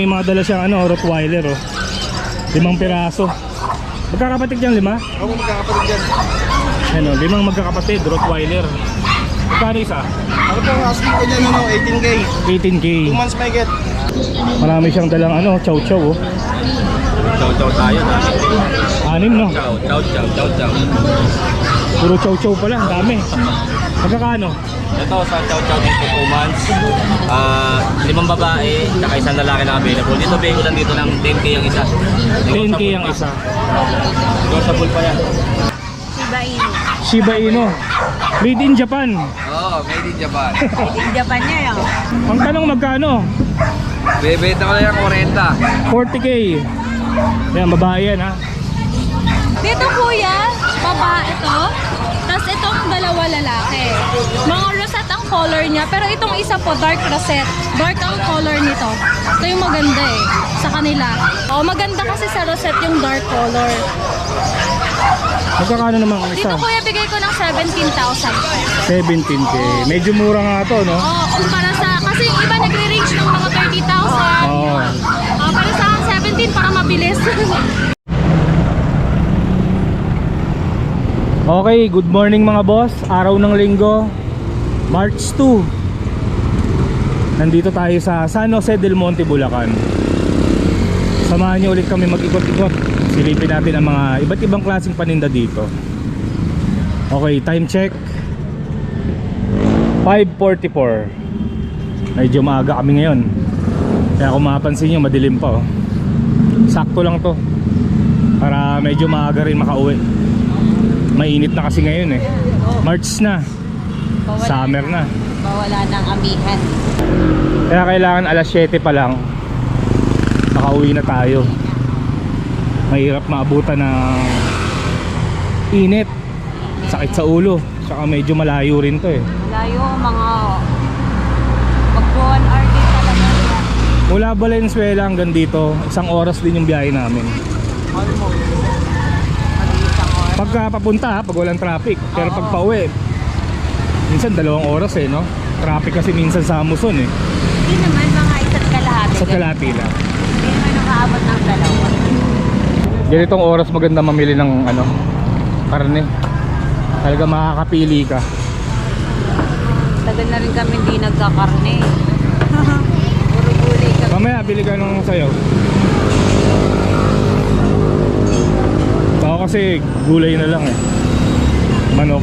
may mga dala siyang ano, Rottweiler oh. Limang piraso. Magkakapatid yan, lima? Ako magkakapatid dyan. Ano, limang magkakapatid, Rottweiler. Magkano isa? Ano po ang asking ko dyan, ano, 18K. 18k. 2 months may get. Marami siyang dalang ano, chow chow oh. Chow chow tayo na. Anim no? Chow, chow, chow, chow, chow. Puro chow chow pala, ang dami. Magkakano? Ito sa chow chow dito 2 months. Ah, limang babae, tsaka isang lalaki na available. Dito bigay lang dito ng 10k ang isa. 10k ang isa. Negotiable pa yan. Shiba Inu. Shiba Inu. Made in Japan. Oo, oh, made in Japan. Pwede in Japan niya yun. Ang tanong magkano? Bebenta ko lang yung 40. 40k. Yan, babae yan ha. Dito kuya, baba ito. Dalawa lalaki. Mga rosette ang color niya. Pero itong isa po, dark rosette. Dark ang color nito. Ito yung maganda eh. Sa kanila. O, maganda kasi sa rosette yung dark color. Magkakano naman ang Dito isa? kuya, bigay ko ng 17,000. 17k. Medyo mura nga to, no? Oo, kumpara sa, kasi yung iba nagre-range ng mga 30,000. Oo. Ah, para sa akin, 17 para mabilis. Okay, good morning mga boss. Araw ng linggo, March 2. Nandito tayo sa San Jose del Monte, Bulacan. Samahan niyo ulit kami mag-ikot-ikot. Silipin natin ang mga iba't ibang klaseng paninda dito. Okay, time check. 5.44 Medyo maaga kami ngayon Kaya kung mapapansin nyo, madilim pa oh. Sakto lang to Para medyo maaga rin makauwi Mainit na kasi ngayon eh. March na. Summer na. Bawala ng amihan. Kaya kailangan alas 7 pa lang. Makauwi na tayo. Mahirap maabutan ng Init. Sakit sa ulo. Tsaka medyo malayo rin to eh. Layo, mga mag 1 hour din talaga. Mula Valenzuela hanggang dito Isang oras din yung biyahe namin. Pagka papunta ha, pag walang traffic Pero pag pauwi Minsan dalawang oras eh no Traffic kasi minsan sa Amuson eh Hindi naman mga isa't kalahati. Sa Kalati lang Hindi naman nakaabot ng dalawa. Ganitong oras maganda mamili ng ano Karne Talaga makakapili ka Tagal na rin kami hindi nagkakarne. Puro gulay kami. Mamaya bili ka nung sayo Kasi gulay na lang eh. Manok.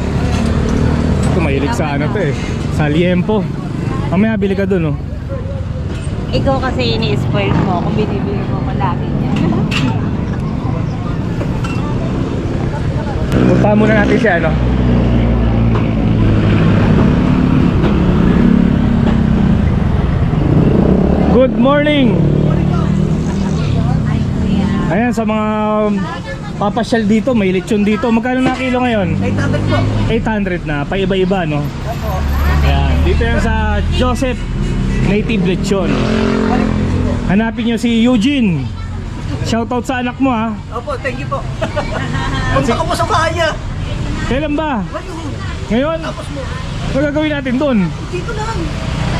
Ito mahilig sa ano to eh. Sa liempo. Mamaya bili ka dun oh. Ikaw kasi ini-spoil mo kung binibili mo ko lagi niya. Punta muna natin siya ano? Good morning! Ayan sa mga papasyal dito, may lechon dito. Magkano na kilo ngayon? 800 po. 800 na, paiba-iba no? Ayan, dito yan sa Joseph Native Lechon. Hanapin nyo si Eugene. Shoutout sa anak mo ha. Opo, thank you po. Punta ko po sa bahay niya. Kailan ba? Ngayon? tapos mo. Ano gagawin natin doon? Dito lang.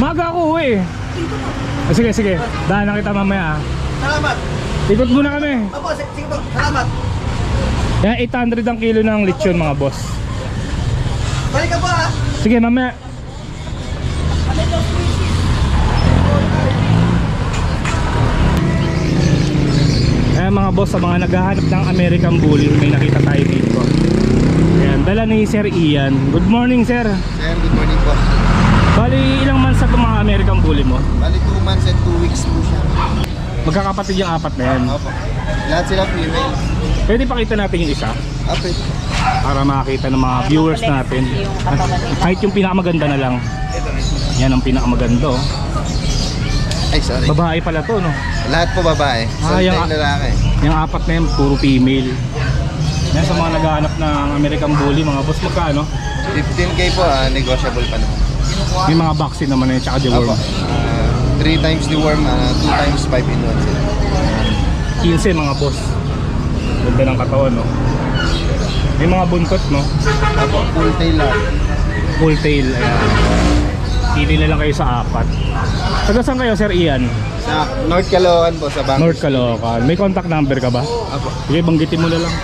Maga ako uwi. Dito lang. Ah, sige, sige. Dahan na kita mamaya. Salamat. Ikot muna kami. Opo, sige po. Salamat. Yan, 800 ang kilo ng lechon mga boss. Balik ka po ha. Sige, mamaya. Ayan mga boss, sa mga naghahanap ng American Bully, may nakita tayo dito. Ayan, dala ni Sir Ian. Good morning, sir. Sir, good morning po. Bali, ilang months na itong mga American Bully mo? Balik 2 months and 2 weeks po siya. Magkakapatid yung apat na yan. Opo. Lahat sila female. Pwede pakita natin yung isa Okay. para makakita ng mga viewers natin. Kahit yung pinakamaganda na lang. Yan ang pinakamaganda oh. Ay, sorry. Babae pala to no. Lahat po babae. Ah, Sa yung- yung lalaki. Yung apat na yan, puro female. Yan sa mga naghahanap ng American Bully, mga boss, magkano? 15k po ah, negotiable pa naman. May mga vaccine naman eh, tsaka Opo. deworm. 3 times the worm, 2 times 5 in 1 sila. 15 mga boss. Ganda ng katawan, no? May mga buntot, no? Opo, full tail lang. Full tail, ayan. Pili na lang kayo sa apat. Taga saan kayo, Sir Ian? Sa North Caloocan po, sa bank. North Caloocan. May contact number ka ba? Apo. Sige, banggitin mo na lang.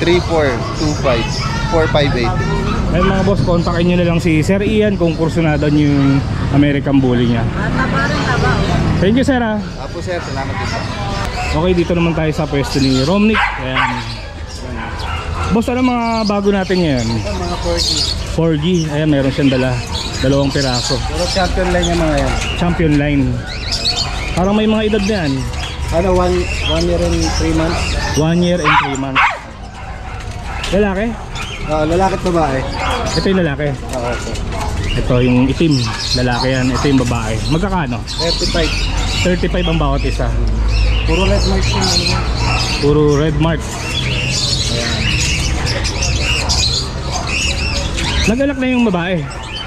0995-3425-458. Ay mga boss, kontakin nyo na lang si Sir Ian kung kursunado nyo yung American Bully niya. Thank you sir ah. Apo sir, salamat din po. Okay, dito naman tayo sa pwesto ni Romnick. Ayan. Boss, ano mga bago natin ngayon? Ito, mga 40. 4G. Ayan, meron siyang dala. Dalawang piraso. Pero champion line yung mga yan. Champion line. Parang may mga edad na yan. Ano, one, one year and three months? 1 year and 3 months. Lalaki? Oo, lalaki at babae. Ito yung lalaki. Oo, po. Ito yung itim. Lalaki yan. Ito yung babae. Magkakano? 35. 35 ang bawat isa. Puro red marks yung ano mo. Puro red mark. Nag-alak na yung babae.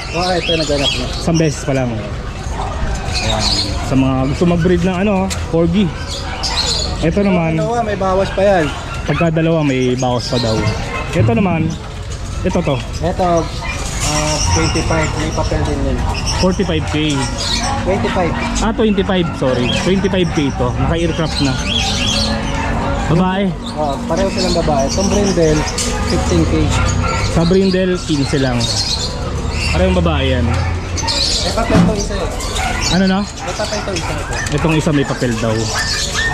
Oo, ito naganak na. Isang beses pa lang. Ayan. Sa mga gusto mag-breed ng ano, 4G. Ito naman, Ano may bawas pa yan. pagka dalawa may bawas pa daw. Ito naman, ito to, Ito, 25. May papel din yun. 45k. 25. Ah, 25, sorry. 25k to. Naka-aircraft na. Babae. Oh, pareho silang babae. Itong Brindle, 15K. Sa Brindle, 15 lang. Parang babae yan. May papel to isa eh. Ano na? May papel to isa ito. Itong isa may papel daw.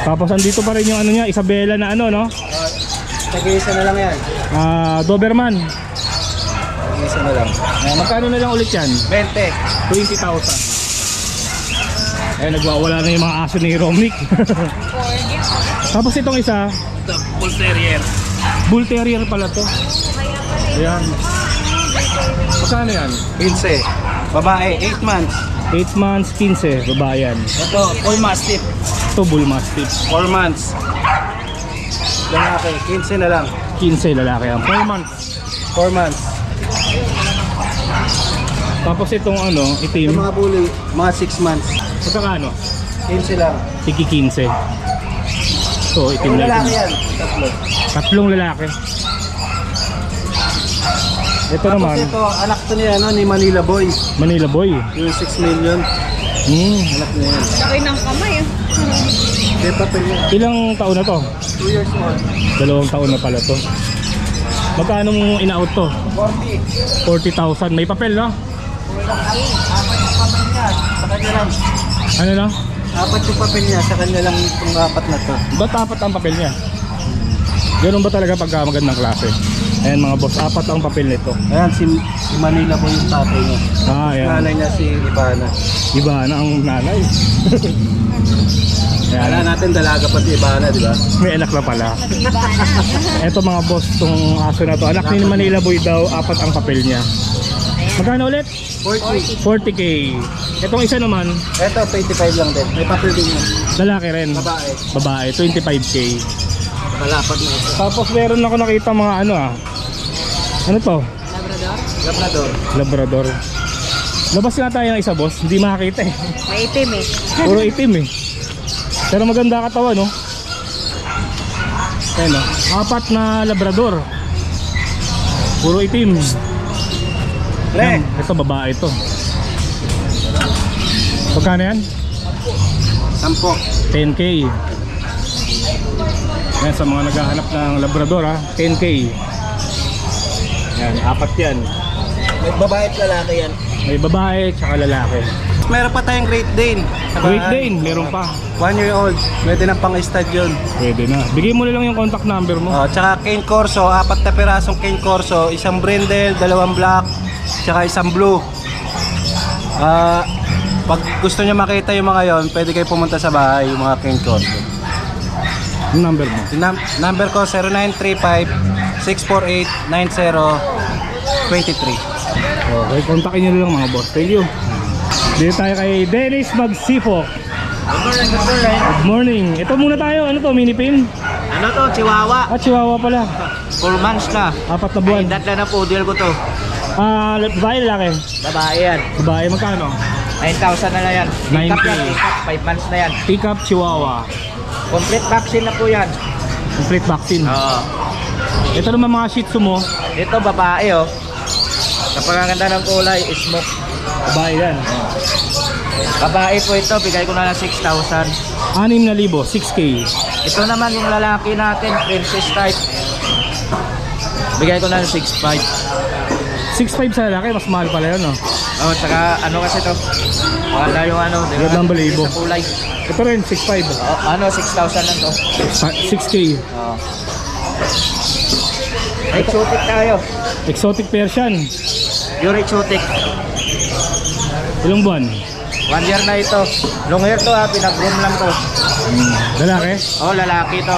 Tapos andito pa rin yung ano niya, Isabela na ano, no? Uh, Tag-isa na lang yan. Ah, Doberman. Na lang. Eh, magkano na lang ulit yan? 20. 20,000. Eh, nagwawala na yung mga aso ni Romnick. Tapos itong isa, Bull Terrier. Bull Terrier pala to. Ayan. Magkano yan? 15. Babae, 8 months. 8 months, 15, babae yan. Ito, full mastiff. Ito, Bull Mastiff. 4 months. Lalaki, 15 na lang. 15, lalaki yan. 4 months. 4 months. Tapos itong ano, Yung itim, mga bully, mga 6 months. magkano? 15 lang. Tiki 15. So, itim Yung na lalaki itim. yan. Tatlo. Tatlong lalaki. Ito Tapos naman, ito, anak to ni, ano, ni Manila Boy. Manila Boy. Yung 6 million. Hmm. Anak niya yan. Laki ng kamay. ah. May papel niya. Ilang taon na to? 2 years old. Dalawang taon na pala to. Magkano mong in-out to? 40. 40,000. May papel, no? Apat yung papel niya. Sa kanya lang. Ano na? Apat yung papel niya. Sa kanya lang itong apat na to. Ba't apat ang papel niya? Ganun ba talaga pagka magandang klase? Ayan mga boss, apat ang papel nito. Ayan, si, si Manila Boy yung tatay niya. Ah, ayan. Nanay niya si Ibana. Iba na ang nanay. Kala ayan. natin dalaga pa si Ibana, di ba? May anak na pala. Eto mga boss, tong aso na to. Anak ni Manila Boy daw, apat ang papel niya. Magkano ulit? 40. 40k. Etong isa naman, Ito, 25 lang din. May papel din yun. lalaki rin. Babae. Babae, 25k. Kalapad na ito. Tapos meron ako nakita mga ano ah. Ano to? Labrador. Labrador. Labas nga tayo ng isa boss, hindi makakita eh. May itim eh. Puro itim eh. Pero maganda katawan no. Ayan oh. Apat na labrador. Puro itim. Yan, Ito babae ito. Magkano yan? Sampo. 10k. Yan sa mga naghahanap ng labrador ha. 10k. Yan, apat yan. May babae at lalaki yan. May babae tsaka lalaki. Meron pa tayong Great Dane. Sa Great bahay. Dane, meron pa. One year old. Pwede na pang stud yun. Pwede na. Bigay mo na lang yung contact number mo. Oh, tsaka Cane Corso, apat na pirasong Cane Corso, isang brindle, dalawang black, tsaka isang blue. Ah, pag gusto niyo makita yung mga yon, pwede kayo pumunta sa bahay, yung mga Corso. Yung number mo. Yung num- number ko 0935 648 9023. Okay, kontakin nyo lang mga boss. Thank you. Dito tayo kay Dennis Magsifo. Good morning. Ito muna tayo. Ano to? Mini pin? Ano to, Chihuahua? Ah, Chihuahua pala. 4 months na. Apat na buwan. Ay, datla na poodle ko to. Ah, babae lalaki. Babae yan. Babae, magkano? 9,000 na lang yan. Pick up 9K. yan, pick up. 5 months na yan. Pick up Chihuahua. Complete vaccine na po yan. Complete vaccine. Oo. Ito naman mga Shih Tzu mo. Ito, babae oh. Napakaganda ng kulay, smoke. Babae yan. Babae po ito, bigay ko na lang 6,000. 6,000, 6K. Ito naman yung lalaki natin, princess type. Bigay ko na lang 6,500. 6,500 sa lalaki, mas mahal pala yun, no? Oh, tsaka ano kasi to? Maganda yung ano, di ba? Gandang balibo. Sa kulay. Ito rin, 6,500. Oh, ano, 6,000 lang to. Pa- 6K. Oh. Exotic tayo. Exotic Persian. Pure exotic. Ilang buwan? One year na ito. Long hair to ha, pinag-groom lang to. Lalaki? Oh, lalaki to.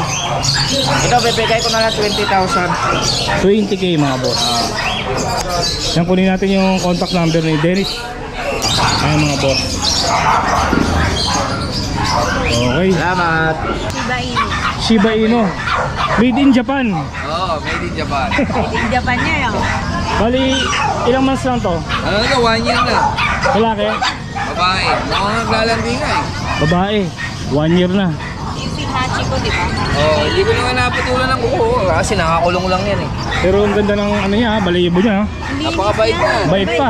Ito, bibigay ko na lang 20,000. 20k mga boss. Yan kunin natin yung contact number ni Dennis. Ayan mga boss. Okay. Salamat. Shiba Inu. Shiba Inu. Made in Japan. Oh, made in Japan. Yung Japan niya yun. Bali, ilang months lang to? ano na, one year na. Lalaki? Babae. Mga naglalandi nga eh. Babae. One year na. Yung Hachi ko, di ba? Oh, hindi ko naman napatulan ng kuko kasi nakakulong lang yan eh. Pero ang ganda ng ano niya, ha, balayibo niya. ha. Napakabait niya. Bait pa.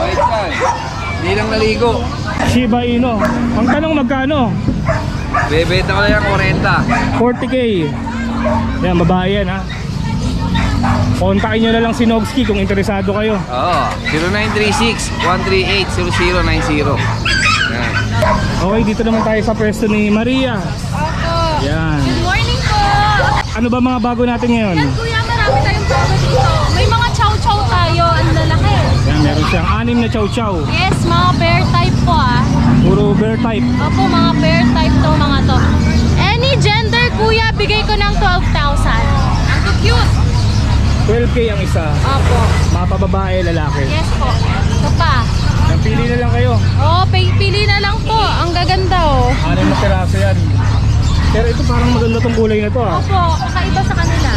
Bait yan. Hindi lang naligo. Shiba Inu. Ang tanong magkano? Bebenta ko na yan 40. 40k. Yan, babae yan ha. Kontakin nyo na lang si Nogski kung interesado kayo. Oo. 0936-138-0090. Yan. Okay, dito naman tayo sa pwesto ni Maria. Opo. Yan. Good morning po. Ano ba mga bago natin ngayon? Yan kuya, marami tayong bago dito. May mga chow-chow tayo. Ang lalaki. Yan, meron siyang anim na chow chow. Yes, mga bear type po ah. Puro bear type. Opo, mga bear type to mga to. Any gender kuya, bigay ko ng 12,000. Ang cute. 12k ang isa. Opo. Mga pababae, lalaki. Yes po. Ito pa. Yan, pili na lang kayo. Oh, pi- pili na lang po. Ang gaganda oh. Anim na piraso yan. Pero ito parang maganda tong kulay na to ah. Opo, kakaiba sa kanila.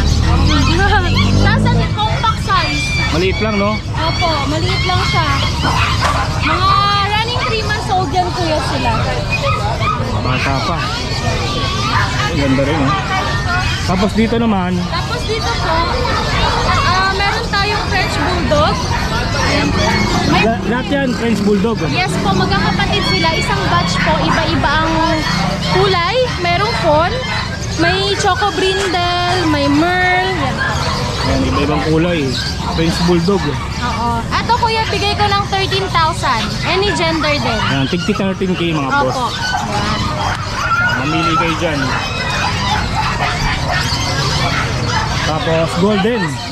Nasa compact size. Maliit lang no? Opo, maliit lang siya. Mga running 3 months old yan kuya sila. Bata pa. Ang Ganda rin oh. Tapos dito naman, Tapos dito po, ah meron tayong French Bulldog. Ayan po. May, la- lahat yan French Bulldog. yes po, magkakapatid sila. Isang batch po, iba-iba ang kulay. Merong fawn, may Choco Brindle, may Merle. Yan po. Yan, iba-ibang kulay. French Bulldog. Oo. Ato kuya, bigay ko ng 13,000. Any gender din. Yan, tigti 13k mga boss. Opo. Yan. Mamili kayo dyan. Tapos golden.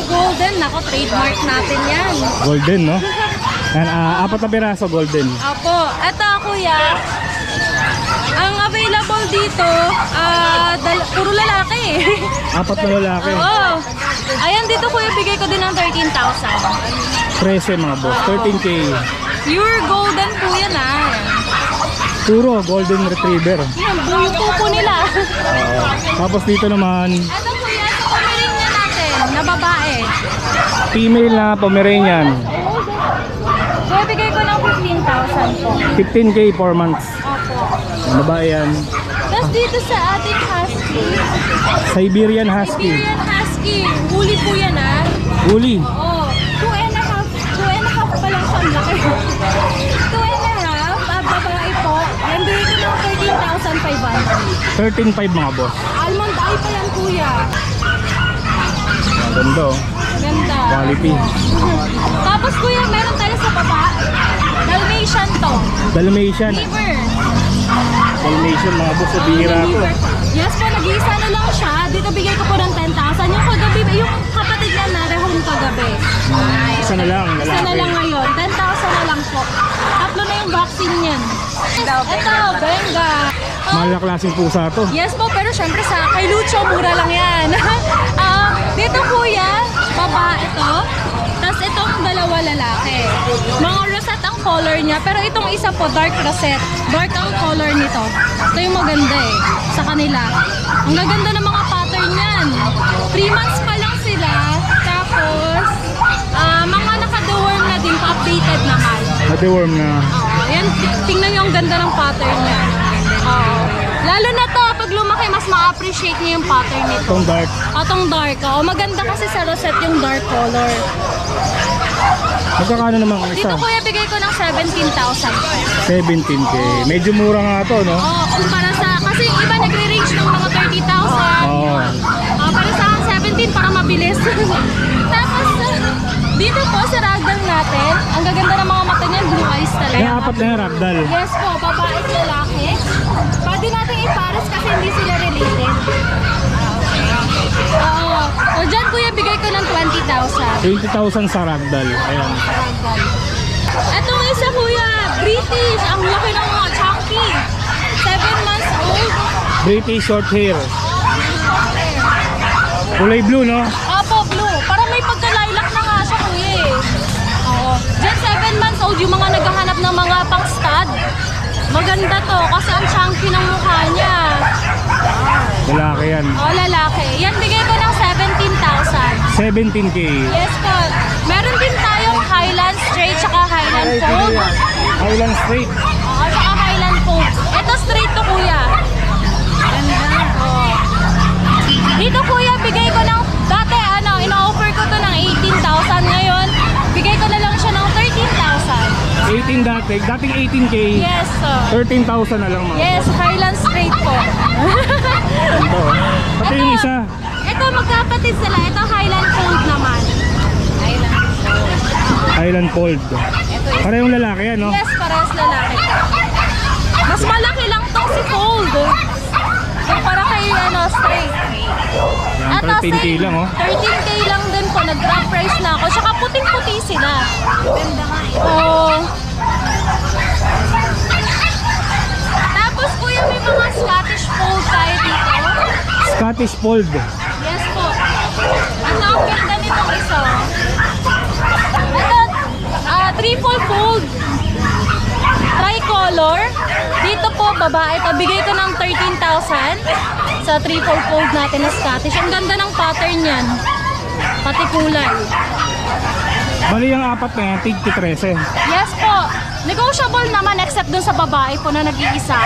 Sa golden. Nako, trademark natin yan. Golden, no? Yan, ah, apat na piraso golden. Opo. Ito, kuya. Ang available dito, dal- puro lalaki. Apat na lalaki. Oo. Ayan, dito kuya, bigay ko din ng 13,000. 13 mga boss. 13k. Pure golden po yan, ah. Puro golden retriever. Yan, yung pupo nila. Oo. Tapos dito naman, Ito kuya, sa natin, na babae. Female na Pomeranian. Kuya, bigay ko ng 15,000 po. 15k 4 months. Opo. Babae yan. Tapos dito sa ating husky, Siberian Husky. Siberian Husky. Huli po yan ah. Uli. Oo. Two and a half. Two and a half pa lang siya. Ang laki. Two and a half. Ah, babae po. Yan bigay ko ng 13,500. 13.5 mga boss. Almond eye pa yan kuya. Ang ganda oh. Quality. Tapos kuya, meron tayo sa baba. Dalmatian to. Dalmatian. Liver. Dalmatian mga boss. Sa bihira to. Yes po, nag-iisa na lang siya. Dito bigay ko po ng 10,000. Yung kagabi, yung kapatid na rehong kagabi. Isa na lang. Isa na Lalaki. lang ngayon. 10,000 na lang po. Tatlo na yung vaccine niyan. Ito, Benga. Oh, Mahal na klaseng pusa to. yes po, pero syempre sa kay Lucho, mura lang yan. Ah, dito kuya, baba ito. Tapos itong dalawa lalaki. Mga rosette ang color niya, pero itong isa po, dark rosette. Dark ang color nito. Ito yung maganda eh, sa kanila. Ang gaganda ng mga pattern niyan. 3 months pa lang sila. Tapos, ah, mga naka-deworm na din, pa-updated naman. Nade-worm na. Oo, yan, tingnan niyo ang ganda ng pattern niya. Oo. Lalo na to, mas ma-appreciate niyo yung pattern nito. Itong dark. Atong dark, oo. Maganda kasi sa rosette yung dark color. Magkakano naman ang Dito isa? kuya, bigay ko ng 17,000. 17k. Medyo mura nga to, no? Oo, kumpara sa, kasi yung iba nagre-range ng mga 30,000. Oo. Ah, para sa akin, 17 para mabilis. Tapos, ah, dito po sa ragdoll natin, ang gaganda ng mga mata niyan, blue eyes talaga. May apat na yung ragdoll. Yes po, babae at lalaki. Pwede natin ipares kasi hindi sila related. Oo. O dyan kuya, bigay ko ng 20,000. 20,000 sa ragdoll. Ayan. Etong isa kuya, British. Ang laki ng mga chunky. 7 months old. British short hair. Kulay blue, no? 10 months old yung mga naghahanap ng mga pang-stud. Maganda to kasi ang chunky ng mukha niya. Lalaki yan. O, lalaki. Yan, bigay ko ng 17,000. 17K. Yes po. Meron din tayong Highland Straight tsaka Highland Fold. Highland Straight. Oo, tsaka Highland Fold. Ito straight to kuya. Ganda. Oo. Dito po 18 dati. Dating 18k. Yes, sir. 13,000 na lang mga. Yes, Highland Straight po. Ito. oh. Pati yung isa. Ito, magkapatid sila. Ito, Highland Fold naman. Highland Highland Fold. Parehong lalaki yan, no? Yes, parehas lalaki. Mas malaki lang tong si Fold. Kumpara kay ano, straight. Yan, At 13k same, lang, oh. 13k lang din po. Nag-drop price na ako. Tsaka puting-puti sila. Ganda nga eh. Oo. Scottish Fold. Yes po. Ano ang ganda nitong isa? Ito, ah, triple fold. Tricolor. Dito po, babae. Ito, bigay ko ng 13,000 sa triple fold natin na Scottish. Ang ganda ng pattern yan. Pati kulay. Bali yung apat na yan, tig 13. Yes po. Negotiable naman except dun sa babae po na nag-iisa.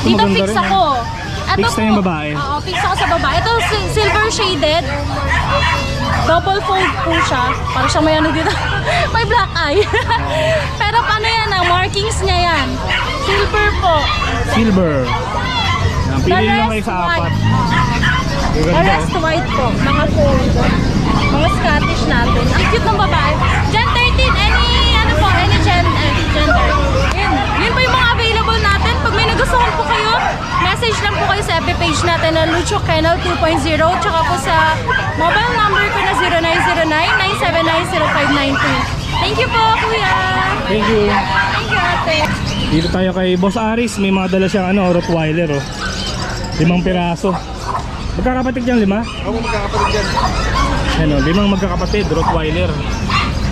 Ito Dito fix rin, eh. Ito Fix na yung babae. Oo, fix ako sa babae. Ito si- silver shaded. Double fold po siya. Para siya may ano dito. may black eye. Pero paano yan ah? Markings niya yan. Silver po. Silver. Yan, The pili lang rest kayo sa white. apat. The Yung ganda, rest white po. Mga fold. Mga Scottish natin. Ang cute ng babae. Gen 13, any ano po, any gen, eh, gender. Yun. Yun po yung mga. May nagustuhan po kayo, message lang po kayo sa FB page natin na Lucho Kennel 2.0 tsaka po sa mobile number ko na 0909-979-0592. Thank you po, kuya! Thank you. Thank you, ate! Dito tayo kay Boss Aris. May mga dala siyang ano, Rottweiler, oh. Limang piraso. Magkakapatid yan, lima? Ako magkakapatid dyan. Ano, limang magkakapatid, Rottweiler.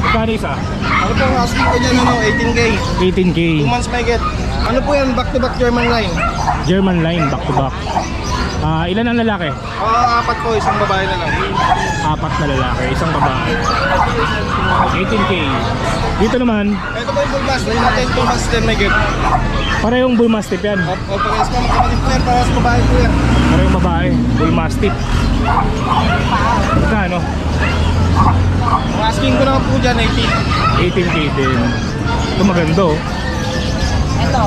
Kano isa? Ano po ang asking ko dyan, ano, 18K. 18k. 2 months may get. Ano po yan, back-to-back German line? German line, back to back. Ah, ilan ang lalaki? Ah, apat po, isang babae na lang. Apat na lalaki, isang babae. 18k. Dito naman, Ito po yung bull mass, line natin 2 months din may get. parehong bull mastiff yan. O, o parehas po, magkakapatid po yan, parehas babae po yan. Parehong babae, bull mastiff. Magkano? Ang asking ko na po dyan, 18. 18k din. Ito maganda oh. Ito.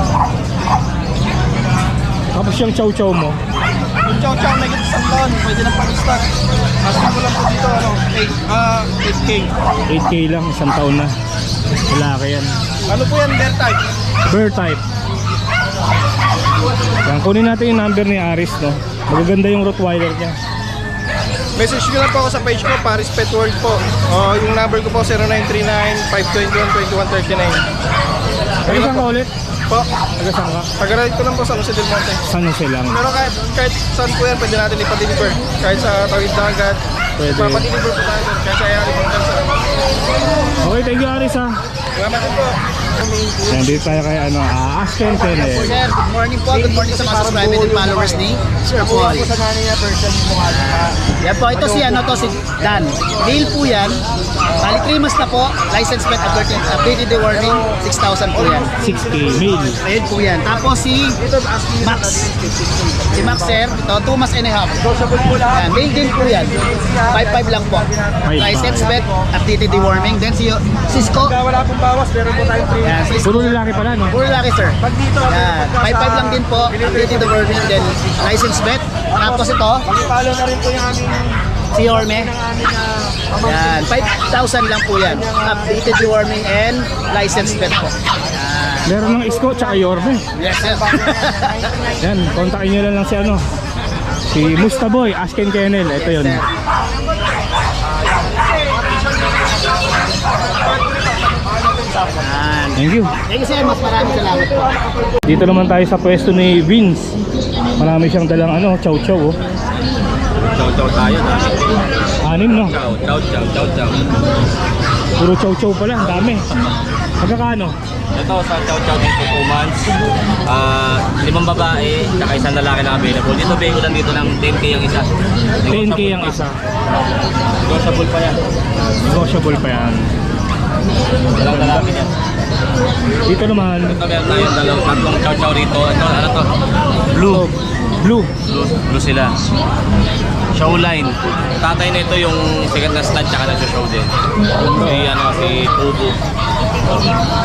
Tapos yung chow chow mo, Yung chow chow, may get isang taon, pwede na pag-stock. Asking ko lang po dito, ano, 8, ah, 8K. 8k lang, isang taon na. Lalaki yan. Ano po yan, bear type? Bear type. Yan, kunin natin yung number ni Aris, no? Magaganda yung Rottweiler niya. Message nyo lang po ako sa page ko, Paris Pet World po. O, yung number ko po, 0939-521-2139. Taga saan ka ulit? Po, Taga saan ka? taga ko lang po sa Jose Del Monte. San Jose lang. Pero kahit, kahit saan po yan, pwede natin ipa-deliver. Kahit sa tawid dagat, Pwede. ipapadeliver po tayo doon. Kahit sa ayari po. Okay, thank you Aris ha. Salamat po. Yan, dito tayo kay ano, uh, Asken Tene. Sir, good morning po. Good morning sa mga subscribers and followers ni Sir Paul. sa nanay niya, person niya. Yan po, ito si ano to si Dan. Male po yan. Bali 3 months na po, license plate updated, updated the warning, 6,000 po yan. 6K, male. Ayun po yan. Tapos si Max. Si Max sir, ito 2 months and a half. Yan, mail din po yan. 5,500 lang po. 5,500. License plate, updated the warning. Then si Cisco. Wala pong bawas, meron po tayong free. Yan, Cisco. Puro lalaki pala, no? Puro laki sir. Yan, 5,500 lang din po. Updated the warning, then license plate. Tapos ito. Follow na rin po yung aming Si Orme. Yan, 5,000 lang po yan. Updated warning and license plate po. Meron ng Isko, tsaka Yorme. Yes, sir. Yan, kontakin nyo lang lang si ano. Si Mustaboy, Asken Kennel. Ito yun. Yan. Thank you. Thank you sir, mas maraming salamat po. Dito naman tayo sa pwesto ni Vince. Marami siyang dalang ano, chow chow oh. Chow chow tayo na. Anim no? Chow, chow, chow, chow, chow. Puro chow chow pala, ang dami. Magkakano? Ito sa chow chow dito 2 months. Ah, limang babae, tsaka isang lalaki na available. Dito bigay lang dito ng 10k ang isa. 10k ang isa. Negotiable pa yan. Negotiable pa yan. Walang lalaki yan. Dito naman, Ito meron tayong dalawang tatlong chow chow rito. Ito, ano to? Blue. Blue. Blue, blue sila. Showline. Tatay na ito yung sikat na stud tsaka nag-show din. Si ano, si Pubu.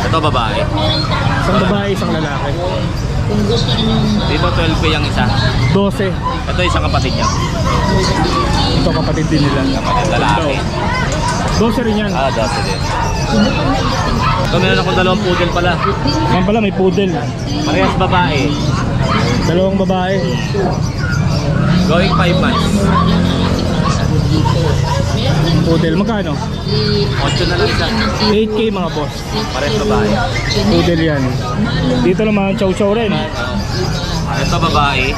Ito babae. Isang babae, isang lalaki. Dito 12k ang isa. 12. Ito isang kapatid niya. Ito kapatid din nila. Kapatid lalaki. 12 rin yan. Ah, 12 din. Ito meron akong dalawang poodle pala. Yan pala, may poodle. Parehas babae. Dalawang babae. Going 5 months. Poodle, magkano? 8 na lang isa. 8k mga boss. Parehas babae. Poodle yan. Dito naman, chow chow rin. Ito babae.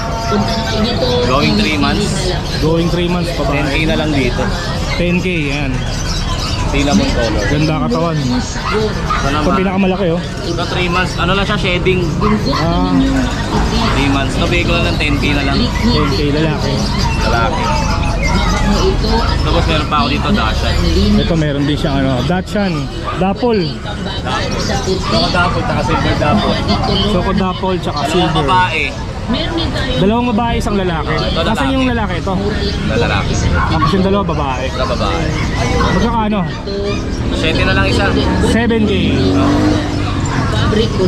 Going 3 months. Going 3 months pa ba? 10k na lang dito. 10k, yan. Cinnamon color. Ganda katawan. Ito pinakamalaki oh. Ito 3 months. Ano lang siya, shedding. Ah, 3 months. Ito lang ng 10k na lang. 10k lalaki. Lalaki. Tapos meron pa ako dito, Dashan. Ito meron din siyang ano, Dachshund, Dapol, Ito dapol, taka silver dapol. Choco Dapol, tsaka Dalawang Silver. babae. Dalawang babae, isang lalaki. Ito lalaki. Nasaan yung lalaki ito? Lalaki. Tapos yung dalawa babae. Ito babae. Magkakano? 7 na lang isa. 7k.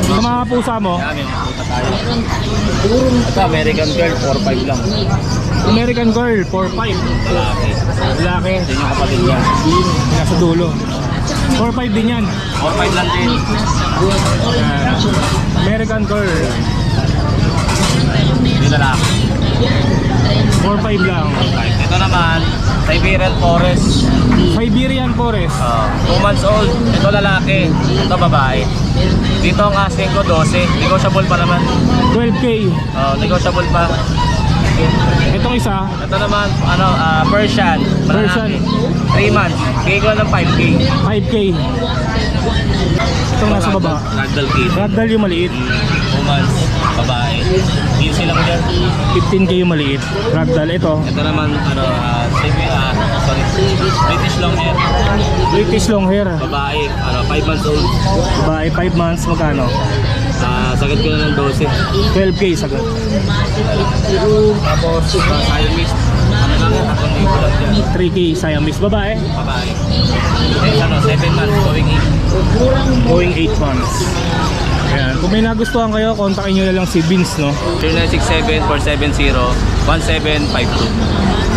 Sa mga pusa mo, Yan, puta tayo. Ito, American Girl, 4-5 lang. American Girl, 4-5. Lalaki. Lalaki, Ito yung kapatid niya. nasa dulo. 4-5 din yan. 4-5 lang din. Yan. American Girl, lalaki. 4-5 lang. Ito naman, Siberian Forest. Siberian Forest, 2 months old. Ito lalaki. Ito babae. Dito ang asking ko 12. Negotiable pa naman. 12k. Oh, negotiable pa. Itong isa, Ito naman, ano, ah, Persian. Persian. 3 months. Bigay ko ng 5K. 5k. Itong nasa baba. Ragdoll kid. Ragdoll yung maliit. 2 months. Babae. 15 lang dyan. 15k yung maliit. Ragdoll. Ito, Ito naman, ano, ah, Sibi- ah, sorry. British long hair. British long hair. Babae, ano, 5 months old. Babae, 5 months, magkano? Ah, sagad ko na ng 12. 12k sagad. Tapos, uh, Siamese. Ano lang yan, akong libo lang dyan. 3k Siamese. Babae, Babae. Eh, ano, 7 months, going in. going 8 months. Ayan. Kung may nagustuhan kayo, kontakin nyo na lang si Vince, no? 0967-470-1752.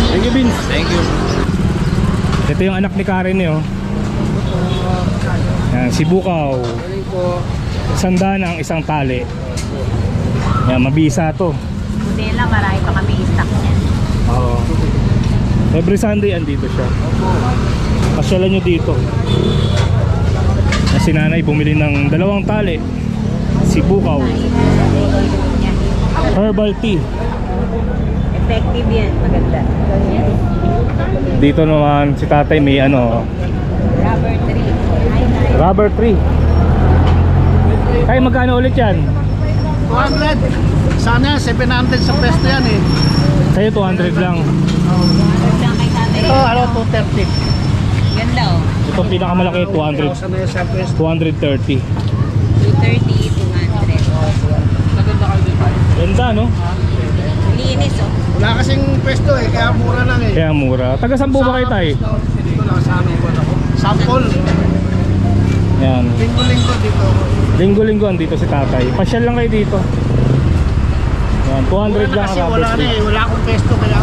Thank you, Vince. Thank you. Ito yung anak ni Karen eh, oh. Yan, si Bukaw. Sanda ng isang tali. Yan, mabisa to. Budela, marami pa kami stock niyan. Oo. Every Sunday andito siya. Pasyalan nyo dito. Na si nanay bumili ng dalawang tali. Si Bukaw. Herbal tea. Effective yan, maganda. Dito naman si tatay may ano, Rubber tree. rubber tree. Tay, magkano ulit yan? 200. Sana 700 sa pwesto yan eh. Sa'yo 200 lang. Tatay. Ito, ano, 230. Ganda oh. Itong pinakamalaki 200 230. 230, 200. Ganda no? Linis oh. Wala kasing pwesto eh, kaya mura lang eh. Kaya mura. Taga saan po ba kayo tay? Dito lang sa amin po ako. Sample. Yan. Linggo-linggo dito ako. Linggo-linggo andito si tatay. Pasyal lang kayo dito. Yan, 200 Mura lang ang kasi wala na eh, wala akong pwesto kaya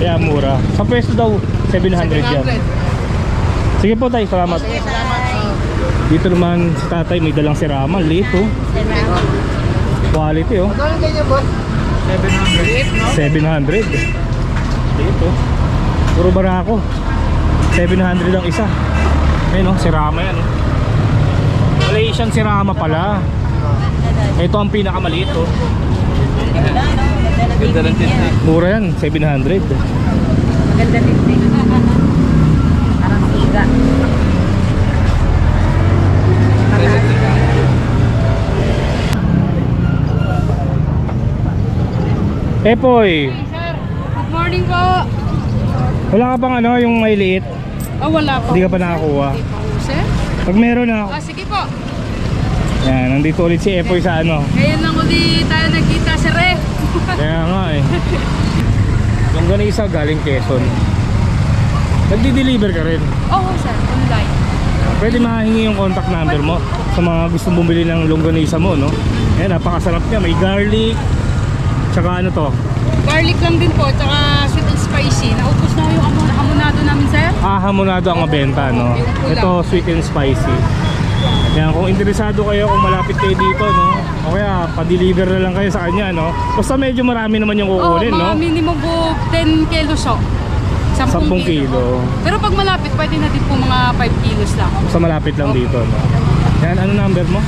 Kaya mura. Sa pwesto daw, 700 yan. 700. Sige po tay, salamat. Sige, salamat. Dito naman si tatay may dalang siraman. Liit oh. Quality oh. Magkano ganyan boss? 700. no? 700. Liit oh. Puro barako. 700 ang isa. Ayun oh, sirama yan oh. Malaysian sirama pala. Ito ang pinakamaliit oh. Ganda ng tint. Mura yan, 700. Maganda din din. Parang siga. Epoy, Good morning po. wala ka bang ano yung may liit? Oh, wala po. Hindi ka pa nakakuha. Sir? Pag meron na, Ah, sige po. yan, nandito ulit si Epoy sa ano. Ngayon lang uli tayo nagkita sa ref. Kaya nga eh. Yung ganisa galing Quezon. Nagdi-deliver ka rin. Oo, sir. Online. Pwede mahingi yung contact number mo sa mga gustong bumili ng longganisa mo, no? Ayan, napakasarap niya. May garlic, tsaka ano to? Garlic lang din po, tsaka sweet and spicy. Naubos na yung amo- amonado namin, sir. Ah, hamonado ang mabenta, no? Ito, sweet and spicy. Yan, kung interesado kayo, kung malapit kayo dito, no? O kaya, pa-deliver na lang kayo sa kanya, no? Basta medyo marami naman yung Oo, kukunin, no? mga minimum po 10 kilos o. 10, 10 kilo. Pero pag malapit, pwede na din po mga 5 kilos lang. Basta malapit lang dito, no? Yan, ano number mo?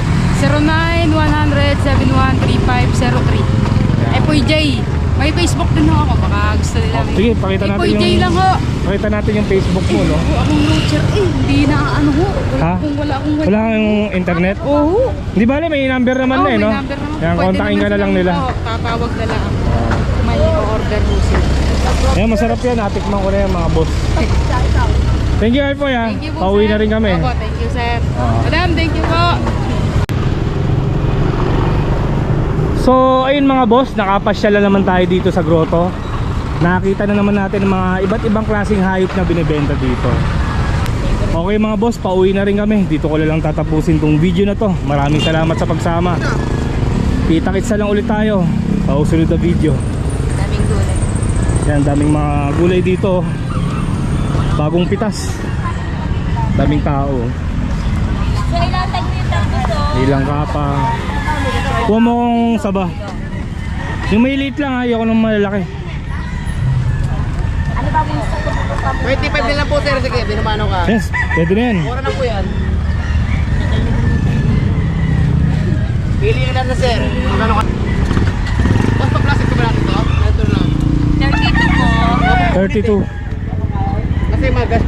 09-100-713503. Epoy J. May Facebook din ho ako, baka gusto nila. Oh, sige, pakita natin Epoy J yung- lang ho. Pakita natin yung Facebook mo, no? Ako akong roacher eh, hindi na ano ho. Wala Ha? akong wala akong Wala kang internet? Oo. Di bale, may number naman na, eh, may no? number naman. Yan, Pwede kontakin ka naman na lang nila. Oo, tatawag na lang. May order ho sila. Ayan, masarap yan. Natikman ko na yan, mga boss. Thank you, Alpo, ya. Thank you po, Pauwi sir. na rin kami. Opo, thank you, sir. Oo. Madam, thank you po. So, ayun mga boss, nakapasyala naman tayo dito sa grotto. Nakita na naman natin ang mga iba't ibang klaseng hayop na binibenta dito. Okay mga boss, pauwi na rin kami. Dito ko na lang tatapusin tong video na to. Maraming salamat sa pagsama. Kita-kits na lang ulit tayo. Pausunod na video. Daming gulay. Yan, daming mga gulay dito. Bagong pitas. Daming tao. So, ilang tag nito gusto? Ilang ka pa. Kuha mo kong saba. Yung may liit lang, ayoko ng malalaki. Ano ba gusto ko? 25 din lang po sir, sige, binumano ka. Yes, pwede na yan. Mura na po yan. Pili ka na sir. Magkano ka? Boss, pa-plastic ko ba natin to? Ito lang. 32 po. 32. Kasi magas